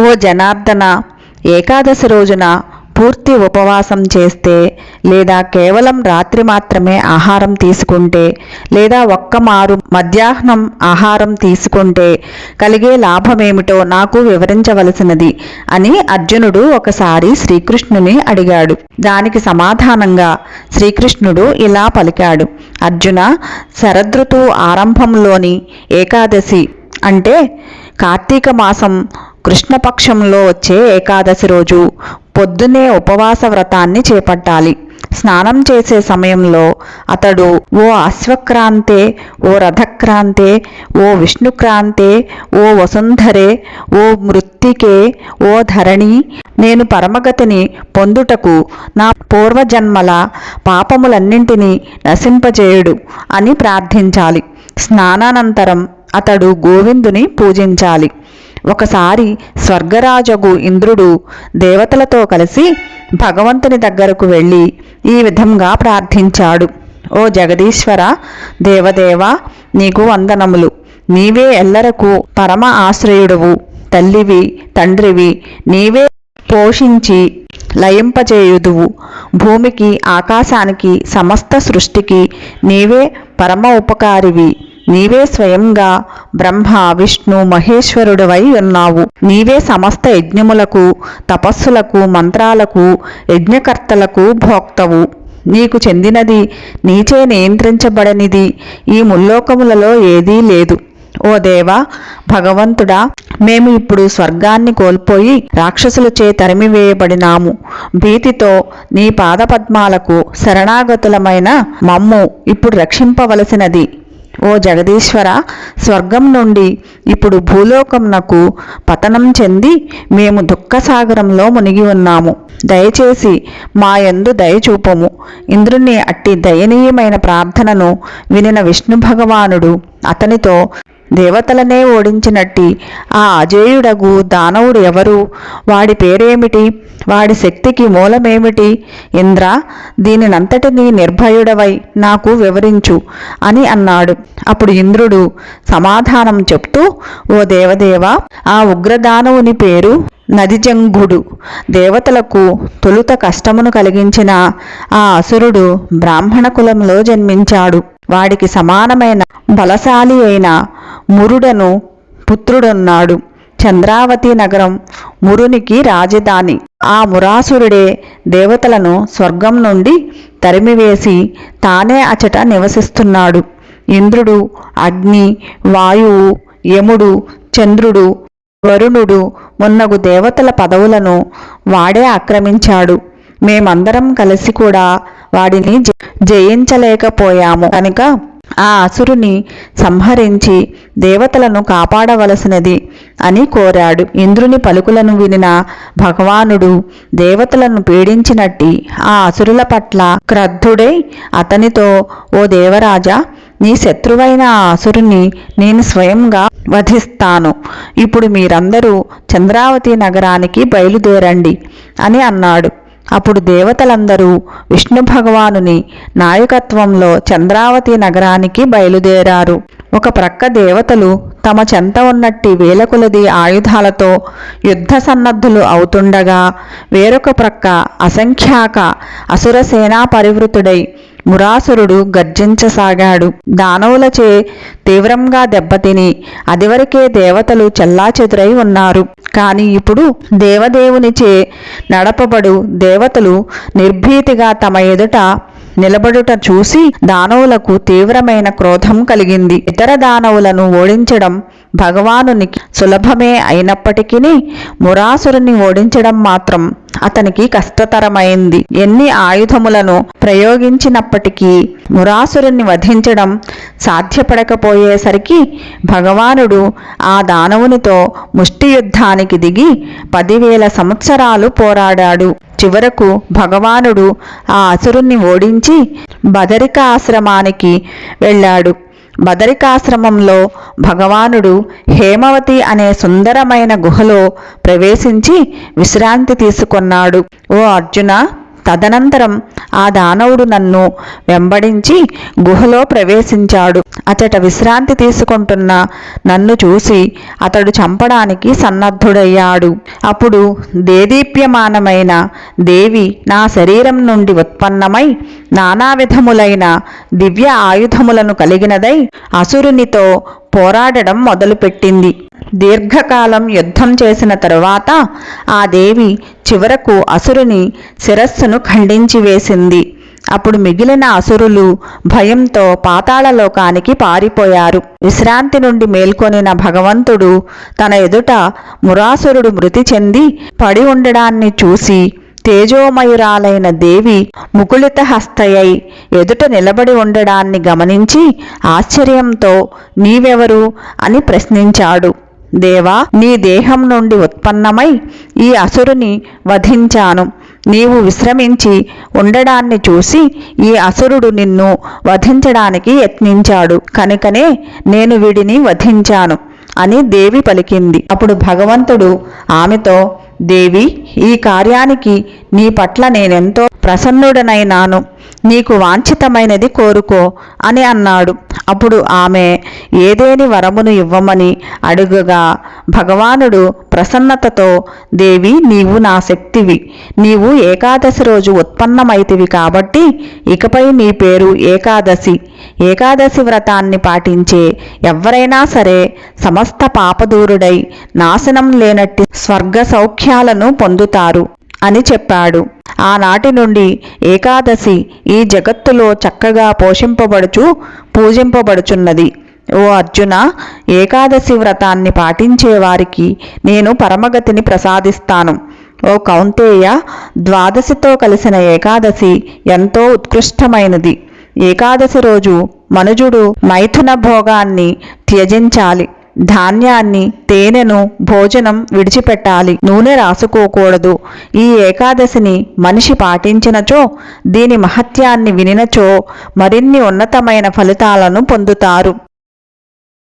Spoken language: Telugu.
ఓ జనార్దన ఏకాదశి రోజున పూర్తి ఉపవాసం చేస్తే లేదా కేవలం రాత్రి మాత్రమే ఆహారం తీసుకుంటే లేదా ఒక్క మారు మధ్యాహ్నం ఆహారం తీసుకుంటే కలిగే లాభమేమిటో నాకు వివరించవలసినది అని అర్జునుడు ఒకసారి శ్రీకృష్ణుని అడిగాడు. దానికి సమాధానంగా శ్రీకృష్ణుడు ఇలా పలికాడు. అర్జున శరదృతువు ఆరంభంలోని ఏకాదశి అంటే కార్తీక మాసం కృష్ణపక్షంలో వచ్చే ఏకాదశి రోజు పొద్దునే ఉపవాస వ్రతాన్ని చేపట్టాలి. స్నానం చేసే సమయంలో అతడు ఓ అశ్వక్రాంతే ఓ రథక్రాంతే ఓ విష్ణుక్రాంతే ఓ వసుంధరే ఓ మృత్తికే ఓ ధరణి నేను పరమగతిని పొందుటకు నా పూర్వజన్మల పాపములన్నింటినీ నశింపజేయుడు అని ప్రార్థించాలి. స్నానానంతరం అతడు గోవిందుని పూజించాలి. ఒకసారి స్వర్గరాజగు ఇంద్రుడు దేవతలతో కలిసి భగవంతుని దగ్గరకు వెళ్ళి ఈ విధంగా ప్రార్థించాడు. ఓ జగదీశ్వర దేవదేవ నీకు వందనములు. నీవే ఎల్లరకు పరమ ఆశ్రయుడవు. తల్లివి తండ్రివి నీవే పోషించి లయింపజేయుదువు. భూమికి ఆకాశానికి సమస్త సృష్టికి నీవే పరమ ఉపకారివి. నీవే స్వయంగా బ్రహ్మ విష్ణు మహేశ్వరుడవై ఉన్నావు. నీవే సమస్త యజ్ఞములకు తపస్సులకు మంత్రాలకు యజ్ఞకర్తలకు భోక్తవు. నీకు చెందినది నీచే నియంత్రించబడనిది. ఈ ముల్లోకములలో ఏదీ లేదు. ఓ దేవా భగవంతుడా మేము ఇప్పుడు స్వర్గాన్ని కోల్పోయి రాక్షసులచే తరిమివేయబడినాము. భీతితో నీ పాదపద్మాలకు శరణాగతులమైన మమ్ము ఇప్పుడు రక్షింపవలసినది. ఓ జగదీశ్వర స్వర్గం నుండి ఇప్పుడు భూలోకమునకు పతనం చెంది మేము దుఃఖసాగరంలో మునిగి ఉన్నాము. దయచేసి మా యందు దయ చూపము. ఇంద్రుని అట్టి దయనీయమైన ప్రార్థనను వినిన విష్ణు భగవానుడు అతనితో దేవతలనే ఓడించినట్టి. ఆ అజేయుడగు దానవుడు ఎవరు? వాడి పేరేమిటి? వాడి శక్తికి మూలమేమిటి? ఇంద్ర దీనినంతటినీ నిర్భయుడవై నాకు వివరించు అని అన్నాడు. అప్పుడు ఇంద్రుడు సమాధానం చెప్తూ ఓ దేవదేవ ఆ ఉగ్రదానవుని పేరు నదిజంగుడు. దేవతలకు తొలుత కష్టమును కలిగించిన ఆ అసురుడు బ్రాహ్మణ కులంలో జన్మించాడు. వాడికి సమానమైన బలశాలి అయిన మురుడను పుత్రుడున్నాడు. చంద్రావతి నగరం మురునికి రాజధాని. ఆ మురాసురుడే దేవతలను స్వర్గం నుండి తరిమివేసి తానే అచట నివసిస్తున్నాడు. ఇంద్రుడు అగ్ని వాయువు యముడు చంద్రుడు వరుణుడు మున్నగు దేవతల పదవులను వాడే ఆక్రమించాడు. మేమందరం కలిసి కూడా వాడిని జ- జయించలేకపోయాము. కనుక ఆ అసురుని సంహరించి దేవతలను కాపాడవలసినది అని కోరాడు. ఇంద్రుని పలుకులను వినిన భగవానుడు దేవతలను పీడించినట్టి ఆ అసురుల పట్ల క్రద్ధుడై అతనితో ఓ దేవరాజా నీ శత్రువైన ఆ అసురుని నేను స్వయంగా వధిస్తాను. ఇప్పుడు మీరందరూ చంద్రావతి నగరానికి బయలుదేరండి అని అన్నాడు. అప్పుడు దేవతలందరూ విష్ణు భగవానుని నాయకత్వంలో చంద్రావతి నగరానికి బయలుదేరారు. ఒక ప్రక్క దేవతలు తమ చెంత ఉన్నట్టి వేలకులది ఆయుధాలతో యుద్ధ సన్నద్ధులు అవుతుండగా వేరొక ప్రక్క అసంఖ్యాక అసుర సేనా పరివృతుడై మురాసురుడు గర్జించసాగాడు. దానవులచే తీవ్రంగా దెబ్బతిని అదివరకే దేవతలు చెల్లాచెదురై ఉన్నారు. కానీ ఇప్పుడు దేవదేవునిచే నడపబడు దేవతలు నిర్భీతిగా తమ ఎదుట నిలబడుట చూసి దానవులకు తీవ్రమైన క్రోధం కలిగింది. ఇతర దానవులను ఓడించడం భగవానునికి సులభమే అయినప్పటికీ మురాసురుని ఓడించడం మాత్రం అతనికి కష్టతరమైంది. ఎన్ని ఆయుధములను ప్రయోగించినప్పటికీ మురాసురుని వధించడం సాధ్యపడకపోయేసరికి భగవానుడు ఆ దానవునితో ముష్టి యుద్ధానికి దిగి పదివేల సంవత్సరాలు పోరాడాడు. చివరకు భగవానుడు ఆ అసురుణ్ణి ఓడించి బదరికాశ్రమానికి వెళ్ళాడు. బదరికాశ్రమంలో భగవానుడు హేమవతి అనే సుందరమైన గుహలో ప్రవేశించి విశ్రాంతి తీసుకున్నాడు. ఓ అర్జున తదనంతరం ఆ దానవుడు నన్ను వెంబడించి గుహలో ప్రవేశించాడు. అతట విశ్రాంతి తీసుకుంటున్న నన్ను చూసి అతడు చంపడానికి సన్నద్ధుడయ్యాడు. అప్పుడు దేదీప్యమానమైన దేవి నా శరీరం నుండి ఉత్పన్నమై నానా విధములైన దివ్య ఆయుధములను కలిగినదై అసురునితో పోరాడడం మొదలుపెట్టింది. దీర్ఘకాలం యుద్ధం చేసిన తరువాత ఆ దేవి చివరకు అసురుని శిరస్సును ఖండించి వేసింది. అప్పుడు మిగిలిన అసురులు భయంతో పాతాళలోకానికి పారిపోయారు. విశ్రాంతి నుండి మేల్కొనిన భగవంతుడు తన ఎదుట మురాసురుడు మృతి చెంది పడి ఉండడాన్ని చూసి తేజోమయురాలైన దేవి ముకుళిత హస్తయై ఎదుట నిలబడి ఉండడాన్ని గమనించి ఆశ్చర్యంతో నీవెవరు? అని ప్రశ్నించాడు. దేవా నీ దేహం నుండి ఉత్పన్నమై ఈ అసురుని వధించాను. నీవు విశ్రమించి ఉండడాన్ని చూసి ఈ అసురుడు నిన్ను వధించడానికి యత్నించాడు. కనుకనే నేను వీడిని వధించాను అని దేవి పలికింది. అప్పుడు భగవంతుడు ఆమెతో దేవి ఈ కార్యానికి నీ పట్ల నేనెంతో ప్రసన్నుడనైనాను. నీకు వాంఛితమైనది కోరుకో అని అన్నాడు. అప్పుడు ఆమె ఏదేని వరమును ఇవ్వమని అడుగగా భగవానుడు ప్రసన్నతతో దేవి నీవు నా శక్తివి. నీవు ఏకాదశి రోజు ఉత్పన్నమైతివి కాబట్టి ఇకపై నీ పేరు ఏకాదశి. ఏకాదశి వ్రతాన్ని పాటించే ఎవరైనా సరే సమస్త పాపదూరుడై నాశనం లేనట్టి స్వర్గ సౌఖ్యాలను పొందుతారు. అని చెప్పాడు. ఆనాటి నుండి ఏకాదశి ఈ జగత్తులో చక్కగా పోషింపబడుచు పూజింపబడుచున్నది. ఓ అర్జున ఏకాదశి వ్రతాన్ని పాటించే వారికి నేను పరమగతిని ప్రసాదిస్తాను. ఓ కౌంతేయ ద్వాదశితో కలిసిన ఏకాదశి ఎంతో ఉత్కృష్టమైనది. ఏకాదశి రోజు మనుజుడు మైథున భోగాన్ని త్యజించాలి. ధాన్యాన్ని తేనెను భోజనం విడిచిపెట్టాలి. నూనె రాసుకోకూడదు. ఈ ఏకాదశిని మనిషి పాటించినచో దీని మహత్యాన్ని వినినచో మరిన్ని ఉన్నతమైన ఫలితాలను పొందుతారు.